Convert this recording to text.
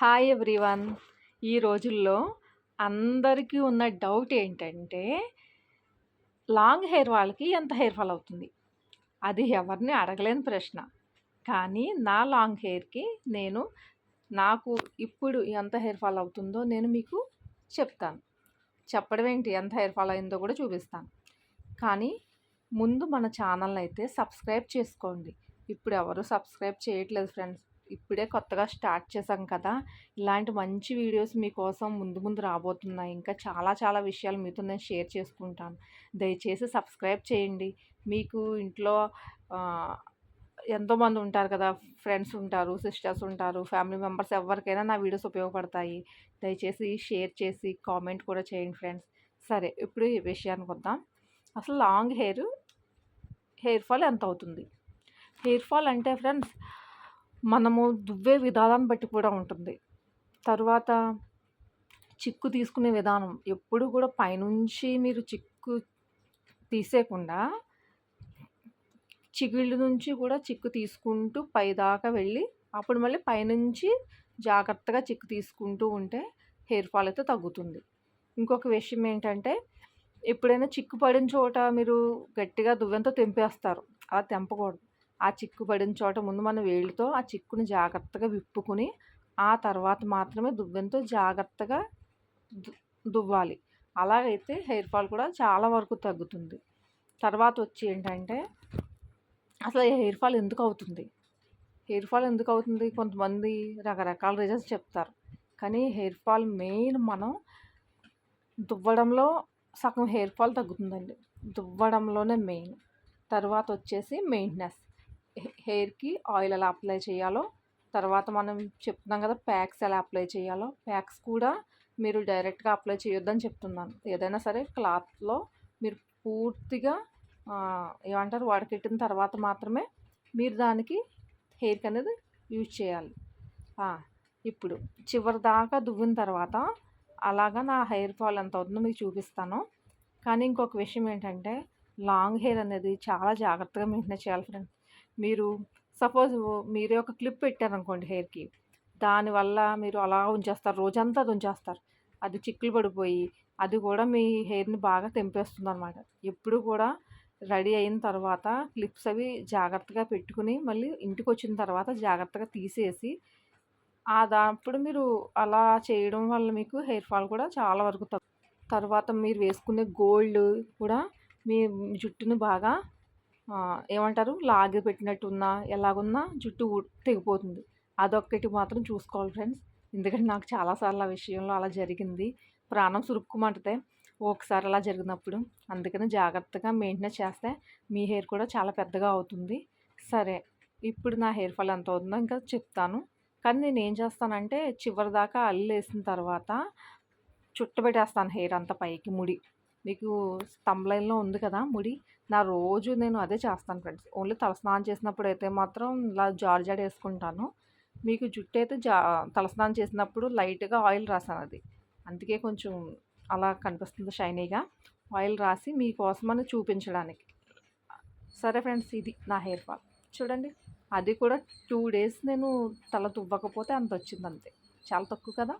Hi everyone ఈ రోజుల్లో అందరికీ ఉన్న డౌట్ ఏంటంటే లాంగ్ హెయిర్ వాళ్ళకి ఎంత హెయిర్ ఫాల్ అవుతుంది? అది ఎవరిని అడగలేని ప్రశ్న. కానీ నా లాంగ్ హెయిర్కి నేను నాకు ఇప్పుడు ఎంత హెయిర్ ఫాల్ అవుతుందో నేను మీకు చెప్తాను. చెప్పడం ఏంటి? ఎంత హెయిర్ ఫాల్ అయిందో కూడా చూపిస్తాను. కానీ ముందు మన ఛానల్ అయితే సబ్స్క్రైబ్ చేసుకోండి. ఇప్పుడు ఎవరు సబ్స్క్రైబ్ చేయట్లేదు ఫ్రెండ్స్. ఇప్పుడే కొత్తగా స్టార్ట్ చేశాం కదా! ఇలాంటి మంచి వీడియోస్ మీకోసం ముందు ముందు రాబోతున్నాయి. ఇంకా చాలా చాలా విషయాలు మీతో నేను షేర్ చేసుకుంటాను. దయచేసి సబ్స్క్రైబ్ చేయండి. మీకు ఇంట్లో ఎంతోమంది ఉంటారు కదా! ఫ్రెండ్స్ ఉంటారు సిస్టర్స్ ఉంటారు ఫ్యామిలీ మెంబర్స్ ఎవరికైనా నా వీడియోస్ ఉపయోగపడతాయి. దయచేసి షేర్ చేసి కామెంట్ కూడా చేయండి ఫ్రెండ్స్. సరే ఇప్పుడు ఈ విషయానికి వద్దాం. అసలు లాంగ్ హెయిర్ హెయిర్ ఫాల్ ఎంత అవుతుంది హెయిర్ ఫాల్ అంటే ఫ్రెండ్స్ మనము దువ్వే విధానాన్ని బట్టి కూడా ఉంటుంది. తర్వాత చిక్కు తీసుకునే విధానం. ఎప్పుడు కూడా పైనుంచి మీరు చిక్కు తీసేయకుండా చిగుళ్ళ నుంచి కూడా చిక్కు తీసుకుంటూ పైదాకా వెళ్ళి అప్పుడు మళ్ళీ పైనుంచి జాగ్రత్తగా చిక్కు తీసుకుంటూ ఉంటే హెయిర్ ఫాల్ అయితే తగ్గుతుంది. ఇంకొక విషయం ఏంటంటే ఎప్పుడైనా చిక్కు పడిన చోట మీరు గట్టిగా దువ్వెంతో తెంపేస్తారు. అలా తెంపకూడదు. ఆ చిక్కు పడిన చోట ముందు మన వేళ్ళతో ఆ చిక్కుని జాగ్రత్తగా విప్పుకుని ఆ తర్వాత మాత్రమే దువ్వెంతో జాగ్రత్తగా దువ్వాలి. అలాగైతే హెయిర్ ఫాల్ కూడా చాలా వరకు తగ్గుతుంది. తర్వాత వచ్చి ఏంటంటే అసలు హెయిర్ ఫాల్ ఎందుకు అవుతుంది? హెయిర్ ఫాల్ ఎందుకు అవుతుంది? కొంతమంది రకరకాల రీజన్స్ చెప్తారు. కానీ హెయిర్ ఫాల్ మెయిన్ మనం దువ్వడంలో సగం హెయిర్ ఫాల్ తగ్గుతుందండి. దువ్వడంలోనే మెయిన్. తర్వాత వచ్చేసి మెయింటెనెన్స్. హెయిర్కి ఆయిల్ ఎలా అప్లై చేయాలో తర్వాత మనం చెప్తున్నాం కదా ప్యాక్స్ ఎలా అప్లై చేయాలో ప్యాక్స్ కూడా మీరు డైరెక్ట్గా అప్లై చేయొద్దని చెప్తున్నాను. ఏదైనా సరే క్లాత్లో మీరు పూర్తిగా ఏమంటారు వడకెట్టిన తర్వాత మాత్రమే మీరు దానికి హెయిర్కి అనేది యూజ్ చేయాలి. ఇప్పుడు చివరి దాకా దువ్విన తర్వాత అలాగా నా హెయిర్ ఫాల్ ఎంత అవుతుందో మీకు చూపిస్తాను. కానీ ఇంకొక విషయం ఏంటంటే లాంగ్ హెయిర్ అనేది చాలా జాగ్రత్తగా మెయింటైన్ చేయాలి ఫ్రెండ్స్ మీరు సపోజ్ మీరే ఒక క్లిప్ పెట్టారనుకోండి హెయిర్కి దానివల్ల మీరు అలా ఉంచేస్తారు రోజంతా అది ఉంచేస్తారు. అది చిక్కులు పడిపోయి అది కూడా మీ హెయిర్ని బాగా తెంపేస్తుంది అనమాట ఎప్పుడు కూడా రెడీ అయిన తర్వాత క్లిప్స్ అవి జాగ్రత్తగా పెట్టుకుని మళ్ళీ ఇంటికి వచ్చిన తర్వాత జాగ్రత్తగా తీసేసి ఆ దాప్పుడు మీరు అలా చేయడం వల్ల మీకు హెయిర్ ఫాల్ కూడా చాలా వరకు తర్వాత మీరు వేసుకునే గోల్డ్ కూడా మీ జుట్టుని బాగా ఏమంటారు? లాగి పెట్టినట్టున్నా ఎలాగున్నా జుట్టు తెగిపోతుంది. అదొక్కటి మాత్రం చూసుకోవాలి ఫ్రెండ్స్. ఎందుకంటే నాకు చాలాసార్లు ఆ విషయంలో అలా జరిగింది. ప్రాణం సురుక్కుమంటే ఒకసారి అలా జరిగినప్పుడు అందుకని జాగ్రత్తగా మెయింటెనెన్స్ చేస్తే మీ హెయిర్ కూడా చాలా పెద్దగా అవుతుంది. సరే ఇప్పుడు నా హెయిర్ ఫాల్ ఎంత అవుతుందో ఇంకా చెప్తాను. కానీ నేను ఏం చేస్తానంటే చివరి దాకా అల్లేసిన తర్వాత చుట్టబెట్టేస్తాను హెయిర్ అంతా పైకి ముడి. మీకు లైన్లో ఉంది కదా ముడి నా రోజు నేను అదే చేస్తాను ఫ్రెండ్స్. ఓన్లీ తలస్నానం చేసినప్పుడు అయితే మాత్రం ఇలా జార్ జాడ్ వేసుకుంటాను. మీకు జుట్టు అయితే జా తలస్నానం చేసినప్పుడు లైట్గా ఆయిల్ రాసాను అది. అందుకే కొంచెం అలా కనిపిస్తుంది షైనీగా. ఆయిల్ రాసి మీకోసమని చూపించడానికి. సరే ఫ్రెండ్స్ ఇది నా హెయిర్ ఫాల్. చూడండి అది కూడా టూ డేస్ నేను తల తువ్వకపోతే అంత వచ్చింది అంతే చాలా తక్కువ కదా?